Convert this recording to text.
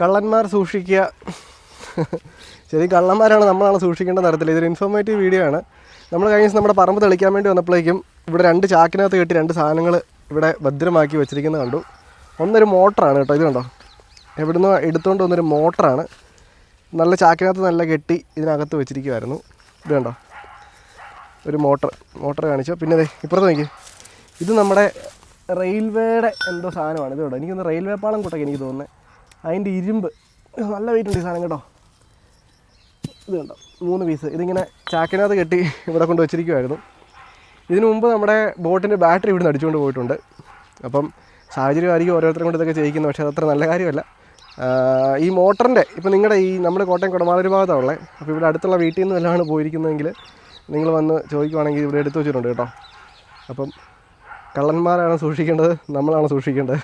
കള്ളന്മാർ സൂക്ഷിക്കുക. ശരി കള്ളന്മാരാണ് നമ്മളാണ് സൂക്ഷിക്കേണ്ട തരത്തിൽ ഇതൊരു ഇൻഫോർമേറ്റീവ് വീഡിയോ ആണ്. നമ്മൾ കഴിഞ്ഞ നമ്മുടെ പറമ്പ് തെളിക്കാൻ വേണ്ടി വന്നപ്പോഴേക്കും ഇവിടെ രണ്ട് ചാക്കിനകത്ത് കെട്ടി രണ്ട് സാധനങ്ങൾ ഇവിടെ ഭദ്രമാക്കി വെച്ചിരിക്കുന്നത് കണ്ടു. ഒന്നൊരു മോട്ടറാണ് കേട്ടോ ഇത് കണ്ടോ? എവിടുന്ന് എടുത്തുകൊണ്ട് വന്നൊരു മോട്ടറാണ് നല്ല ചാക്കിനകത്ത് നല്ല കെട്ടി ഇതിനകത്ത് വെച്ചിരിക്കുമായിരുന്നു ഇത് കണ്ടോ? ഒരു മോട്ടർ മോട്ടർ കാണിച്ചോ. പിന്നെ അതെ ഇപ്പുറത്ത് നോക്കി ഇത് നമ്മുടെ റെയിൽവേയുടെ എന്തോ സാധനമാണ്. ഇത് കേട്ടോ എനിക്കൊന്ന് റെയിൽവേ പാളം കൂട്ടൊക്കെ എനിക്ക് തോന്നുന്നത് അതിന്റെ ഇരുമ്പ്. നല്ല വെയിറ്റ് ഉണ്ട് ഈ സാധനം കേട്ടോ. ഇത് കണ്ടോ? മൂന്ന് പീസ് ഇതിങ്ങനെ ചാക്കിനകത്ത് കെട്ടി ഇവിടെ കൊണ്ട് വെച്ചിരിക്കുമായിരുന്നു ഇതിനു മുമ്പ് നമ്മുടെ ബോട്ടിന്റെ ബാറ്ററി ഇവിടുന്ന് അടിച്ചുകൊണ്ട് പോയിട്ടുണ്ട്. അപ്പം സാഹചര്യമായിരിക്കും ഓരോരുത്തരും കൊണ്ട് ഇതൊക്കെ ചെയ്യിക്കുന്നത്. പക്ഷേ അതത്ര നല്ല കാര്യമല്ല. ഈ മോട്ടറിന്റെ ഇപ്പം നിങ്ങളുടെ ഈ നമ്മുടെ കോട്ടയം കുടമാളൂർ ഭാഗത്താണ് ഉള്ളത് അപ്പോൾ ഇവിടെ അടുത്തുള്ള വീട്ടിൽ നിന്ന് വല്ലതാണ് പോയിരിക്കുന്നതെങ്കിൽ നിങ്ങൾ വന്ന് ചോദിക്കുവാണെങ്കിൽ ഇവിടെ എടുത്തു വെച്ചിട്ടുണ്ട് കേട്ടോ. അപ്പം കള്ളന്മാരാണ് സൂക്ഷിക്കേണ്ടത് നമ്മളാണ് സൂക്ഷിക്കേണ്ടത്.